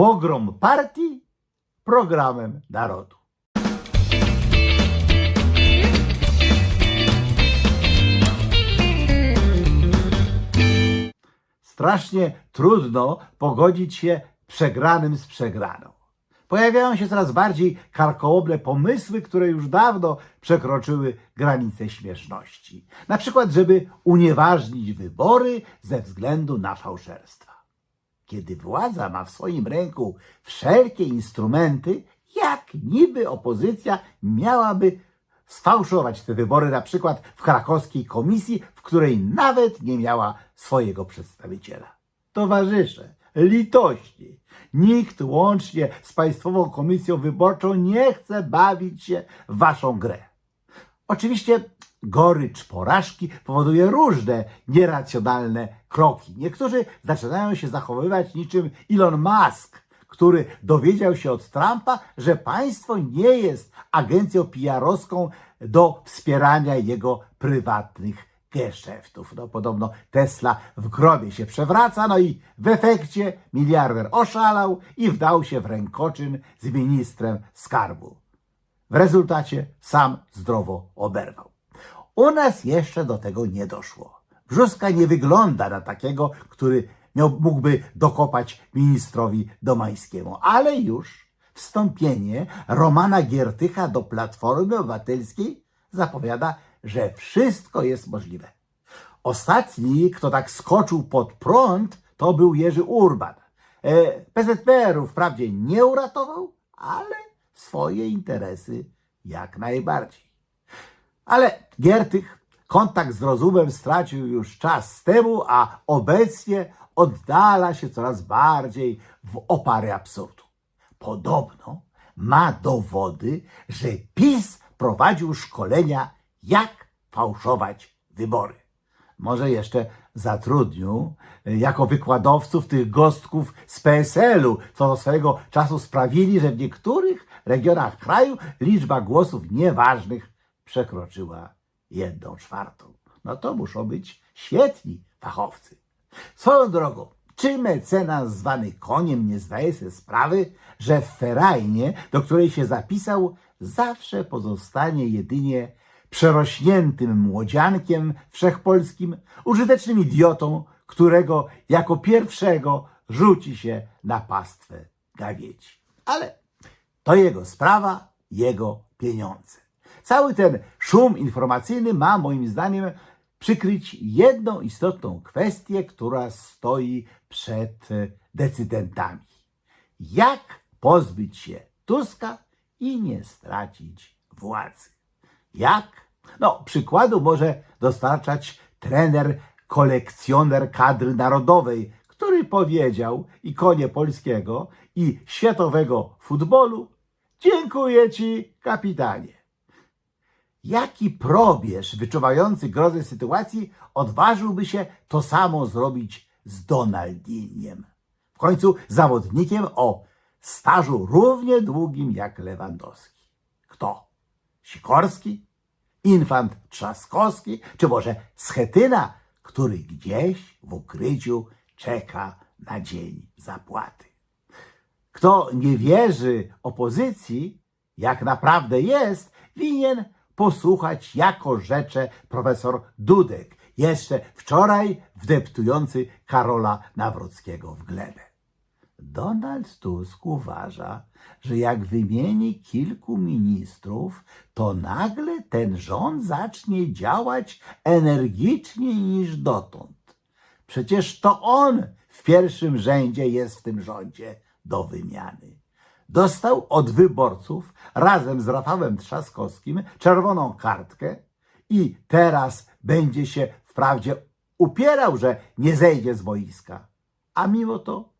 pogrom partii programem narodu. Strasznie trudno pogodzić się przegranym z przegraną. Pojawiają się coraz bardziej karkołomne pomysły, które już dawno przekroczyły granice śmieszności. Na przykład, żeby unieważnić wybory ze względu na fałszerstwa. Kiedy władza ma w swoim ręku wszelkie instrumenty, jak niby opozycja miałaby sfałszować te wybory, na przykład w krakowskiej komisji, w której nawet nie miała swojego przedstawiciela. Towarzysze, litości. Nikt łącznie z Państwową Komisją Wyborczą nie chce bawić się w waszą grę. Oczywiście gorycz porażki powoduje różne nieracjonalne kroki. Niektórzy zaczynają się zachowywać niczym Elon Musk, który dowiedział się od Trumpa, że państwo nie jest agencją PR-owską do wspierania jego prywatnych geszeftów. No podobno Tesla w grobie się przewraca, no i w efekcie miliarder oszalał i wdał się w rękoczyn z ministrem skarbu. W rezultacie sam zdrowo oberwał. U nas jeszcze do tego nie doszło. Brzuska nie wygląda na takiego, który miał, mógłby dokopać ministrowi Domańskiemu, ale już wstąpienie Romana Giertycha do Platformy Obywatelskiej zapowiada, że wszystko jest możliwe. Ostatni, kto tak skoczył pod prąd, to był Jerzy Urban. E, PZPR-u wprawdzie nie uratował, ale swoje interesy jak najbardziej. Ale Giertych kontakt z rozumem stracił już czas temu, a obecnie oddala się coraz bardziej w opary absurdu. Podobno ma dowody, że PiS prowadził szkolenia, jak fałszować wybory. Może jeszcze zatrudnił y, jako wykładowców tych gostków z PSL-u, co do swojego czasu sprawili, że w niektórych regionach kraju liczba głosów nieważnych przekroczyła jedną czwartą. No to muszą być świetni fachowcy. Swoją drogą, czy mecenas zwany koniem nie zdaje sobie sprawy, że w ferajnie, do której się zapisał, zawsze pozostanie jedynie przerośniętym młodziankiem wszechpolskim, użytecznym idiotą, którego jako pierwszego rzuci się na pastwę gawieci. Ale to jego sprawa, jego pieniądze. Cały ten szum informacyjny ma moim zdaniem przykryć jedną istotną kwestię, która stoi przed decydentami. Jak pozbyć się Tuska i nie stracić władzy? Jak? No, przykładu może dostarczać trener, kolekcjoner kadry narodowej, który powiedział ikonie polskiego i światowego futbolu: Dziękuję ci, kapitanie. Jaki probierz wyczuwający grozę sytuacji odważyłby się to samo zrobić z Donaldiniem? W końcu zawodnikiem o stażu równie długim jak Lewandowski. Kto? Sikorski? Infant Trzaskowski? Czy może Schetyna, który gdzieś w ukryciu czeka na dzień zapłaty? Kto nie wierzy opozycji, jak naprawdę jest, winien posłuchać, jako rzecze profesor Dudek, jeszcze wczoraj wdeptujący Karola Nawrockiego w glebę. Donald Tusk uważa, że jak wymieni kilku ministrów, to nagle ten rząd zacznie działać energiczniej niż dotąd. Przecież to on w pierwszym rzędzie jest w tym rządzie do wymiany. Dostał od wyborców razem z Rafałem Trzaskowskim czerwoną kartkę i teraz będzie się wprawdzie upierał, że nie zejdzie z boiska, a mimo to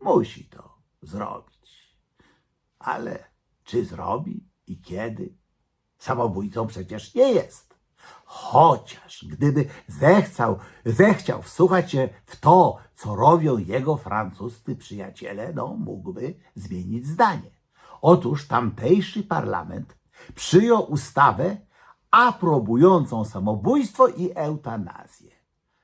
musi to zrobić. Ale czy zrobi i kiedy? Samobójcą przecież nie jest. Chociaż gdyby zechciał, zechciał wsłuchać się w to, co robią jego francuscy przyjaciele, no mógłby zmienić zdanie. Otóż tamtejszy parlament przyjął ustawę aprobującą samobójstwo i eutanazję.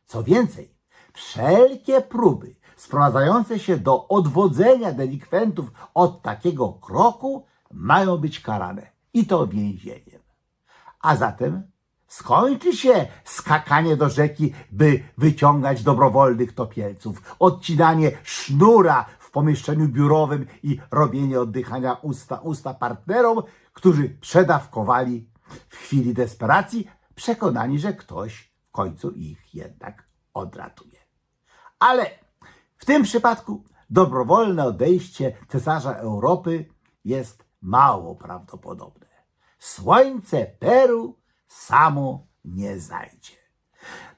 Co więcej, wszelkie próby sprowadzające się do odwodzenia delikwentów od takiego kroku mają być karane i to więzieniem. A zatem skończy się skakanie do rzeki, by wyciągać dobrowolnych topielców, odcinanie sznura w pomieszczeniu biurowym i robienie oddychania usta usta partnerom, którzy przedawkowali w chwili desperacji, przekonani, że ktoś w końcu ich jednak odratuje. Ale w tym przypadku dobrowolne odejście cesarza Europy jest mało prawdopodobne. Słońce Peru samo nie zajdzie.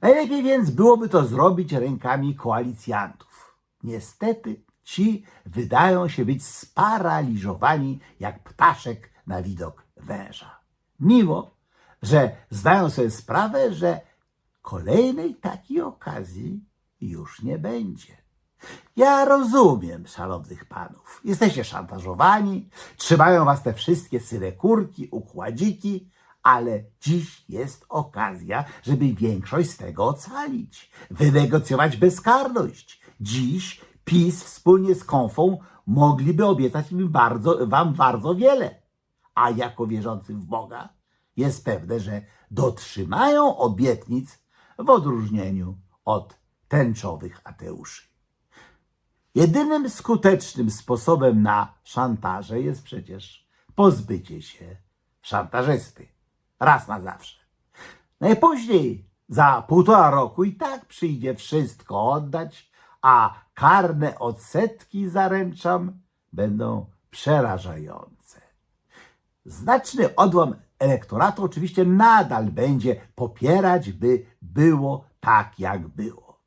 Najlepiej więc byłoby to zrobić rękami koalicjantów. Niestety ci wydają się być sparaliżowani jak ptaszek na widok węża. Mimo, że zdają sobie sprawę, że kolejnej takiej okazji już nie będzie. Ja rozumiem, szanownych panów. Jesteście szantażowani, trzymają was te wszystkie syrekurki, układziki, ale dziś jest okazja, żeby większość z tego ocalić, wynegocjować bezkarność. Dziś PiS wspólnie z Konfą mogliby obiecać mi bardzo, wam bardzo wiele. A jako wierzący w Boga jest pewne, że dotrzymają obietnic w odróżnieniu od tęczowych ateuszy. Jedynym skutecznym sposobem na szantaże jest przecież pozbycie się szantażysty. Raz na zawsze. Najpóźniej za półtora roku i tak przyjdzie wszystko oddać, a karne odsetki, zaręczam, będą przerażające. Znaczny odłam elektoratu oczywiście nadal będzie popierać, by było tak, jak było.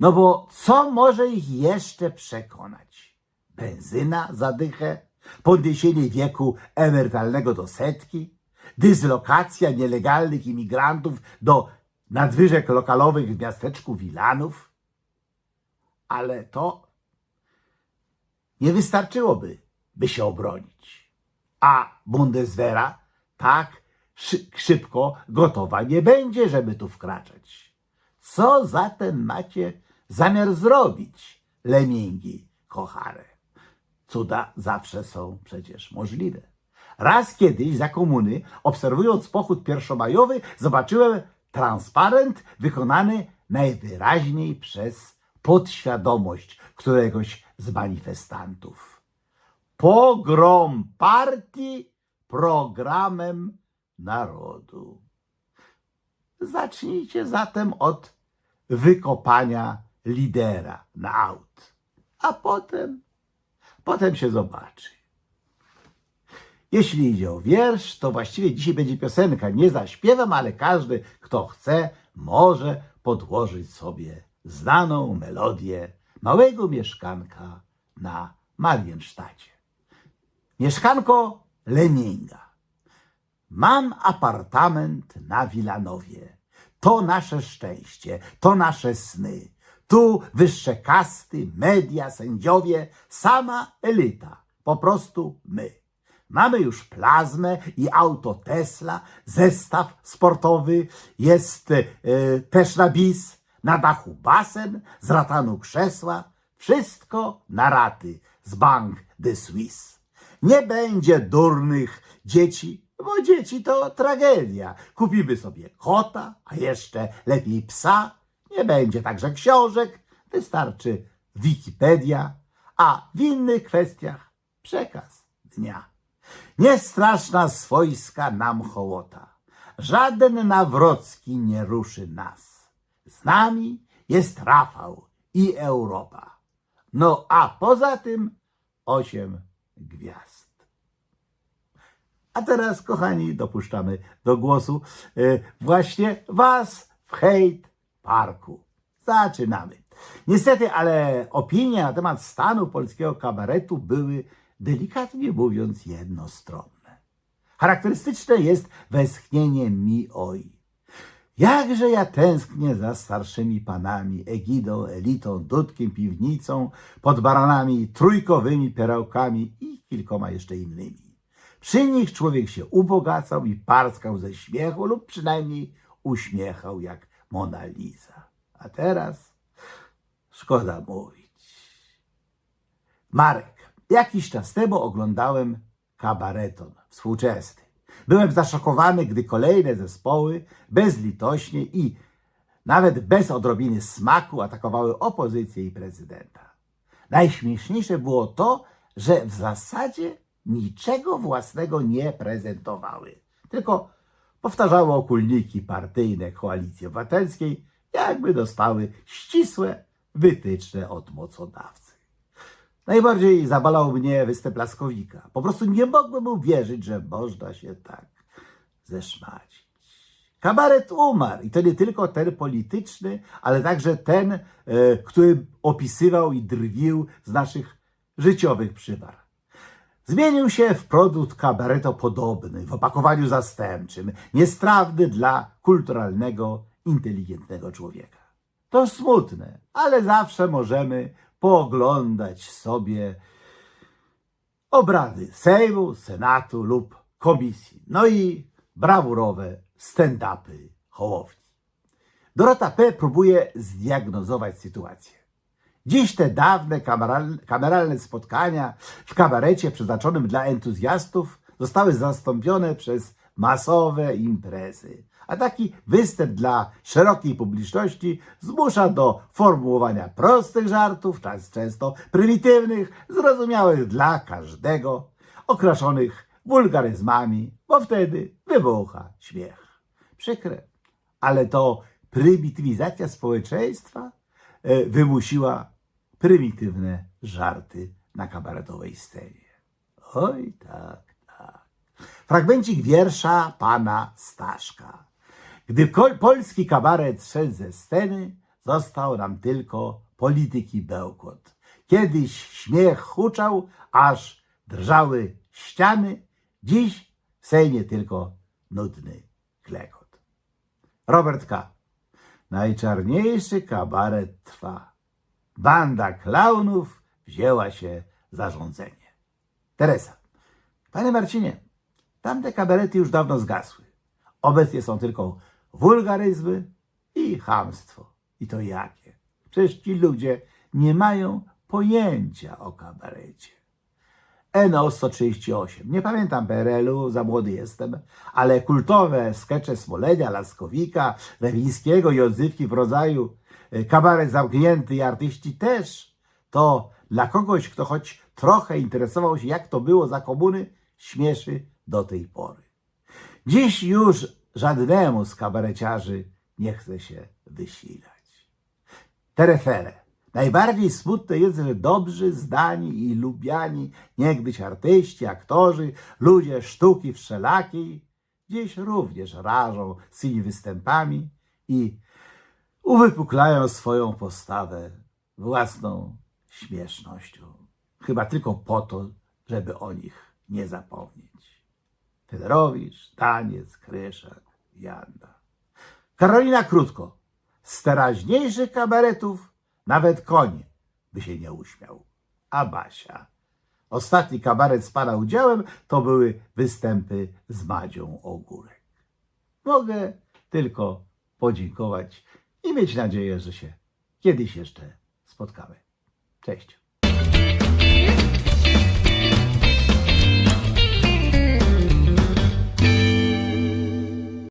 No bo co może ich jeszcze przekonać? Benzyna za dychę? Podniesienie wieku emerytalnego do setki? Dyslokacja nielegalnych imigrantów do nadwyżek lokalowych w miasteczku Wilanów? Ale to nie wystarczyłoby, by się obronić. A Bundeswehra tak szy- szybko gotowa nie będzie, żeby tu wkraczać. Co zatem macie zamiar zrobić, lemingi kochare? Cuda zawsze są przecież możliwe. Raz kiedyś za komuny, obserwując pochód pierwszomajowy, zobaczyłem transparent wykonany najwyraźniej przez podświadomość któregoś z manifestantów. Pogrom partii programem narodu. Zacznijcie zatem od wykopania lidera na aut, a potem, potem się zobaczy. Jeśli idzie o wiersz, to właściwie dzisiaj będzie piosenka. Nie zaśpiewam, ale każdy, kto chce, może podłożyć sobie znaną melodię małego mieszkanka na Mariensztacie. Mieszkanko Leminga. Mam apartament na Wilanowie. To nasze szczęście, to nasze sny. Tu wyższe kasty, media, sędziowie, sama elita. Po prostu my. Mamy już plazmę i auto Tesla, zestaw sportowy, jest e, też na bis, na dachu basen, z ratanu krzesła, wszystko na raty z Bank de Suisse. Nie będzie durnych dzieci, bo dzieci to tragedia. Kupimy sobie kota, a jeszcze lepiej psa. Nie będzie także książek, wystarczy Wikipedia, a w innych kwestiach przekaz dnia. Nie strasz nas swojska nam hołota. Żaden Nawrocki nie ruszy nas. Z nami jest Rafał i Europa. No a poza tym osiem gwiazd. A teraz, kochani, dopuszczamy do głosu e, właśnie Was w hejt parku. Zaczynamy. Niestety, ale opinie na temat stanu polskiego kabaretu były, delikatnie mówiąc, jednostronne. Charakterystyczne jest westchnienie mi oj. Jakże ja tęsknię za starszymi panami, Egidą, Elitą, Dudkiem, Piwnicą, pod baranami, trójkowymi perełkami i kilkoma jeszcze innymi. Przy nich człowiek się ubogacał i parskał ze śmiechu lub przynajmniej uśmiechał jak Mona Lisa. A teraz szkoda mówić. Marek, jakiś czas temu oglądałem kabareton współczesny. Byłem zaszokowany, gdy kolejne zespoły bezlitośnie i nawet bez odrobiny smaku atakowały opozycję i prezydenta. Najśmieszniejsze było to, że w zasadzie niczego własnego nie prezentowały, tylko powtarzały okulniki partyjne Koalicji Obywatelskiej, jakby dostały ścisłe wytyczne od mocodawcy. Najbardziej zabalał mnie występ Laskowika. Po prostu nie mogłem uwierzyć, że można się tak zeszmacić. Kabaret umarł i to nie tylko ten polityczny, ale także ten, e, który opisywał i drwił z naszych życiowych przywar. Zmienił się w produkt kabaretopodobny, w opakowaniu zastępczym, niestrawny dla kulturalnego, inteligentnego człowieka. To smutne, ale zawsze możemy pooglądać sobie obrady Sejmu, Senatu lub komisji. No i brawurowe stand-upy Hołowni. Dorota P. próbuje zdiagnozować sytuację. Dziś te dawne kameralne, spotkania w kabarecie przeznaczonym dla entuzjastów zostały zastąpione przez masowe imprezy. A taki występ dla szerokiej publiczności zmusza do formułowania prostych żartów, czas często prymitywnych, zrozumiałych dla każdego, okraszonych wulgaryzmami, bo wtedy wybucha śmiech. Przykre, ale to prymitywizacja społeczeństwa e, wymusiła prymitywne żarty na kabaretowej scenie. Oj, tak, tak. Fragmencik wiersza pana Staszka. Gdy polski kabaret szedł ze sceny, został nam tylko polityki bełkot. Kiedyś śmiech huczał, aż drżały ściany, dziś w Sejmie tylko nudny klekot. Robert K. Najczarniejszy kabaret trwa. Banda klaunów wzięła się za rządzenie. Teresa. Panie Marcinie, tamte kabarety już dawno zgasły. Obecnie są tylko wulgaryzmy i chamstwo. I to jakie? Przecież ci ludzie nie mają pojęcia o kabarecie. NO 138. Nie pamiętam PRL-u, za młody jestem, ale kultowe skecze Smolenia, Laskowika, Lewińskiego i odzywki w rodzaju e, kabaret zamknięty i artyści też. To dla kogoś, kto choć trochę interesował się, jak to było za komuny, śmieszy do tej pory. Dziś już żadnemu z kabareciarzy nie chce się wysilać. Terefere. Najbardziej smutne jest, że dobrzy, zdani i lubiani niegdyś artyści, aktorzy, ludzie sztuki wszelakiej dziś również rażą swymi występami i uwypuklają swoją postawę własną śmiesznością. Chyba tylko po to, żeby o nich nie zapomnieć. Federowicz, Daniec, Kryszak, Janda. Karolina Krótko. Z teraźniejszych kabaretów nawet koń by się nie uśmiał. A Basia. Ostatni kabaret z pana udziałem to były występy z Madzią Ogórek. Mogę tylko podziękować i mieć nadzieję, że się kiedyś jeszcze spotkamy. Cześć.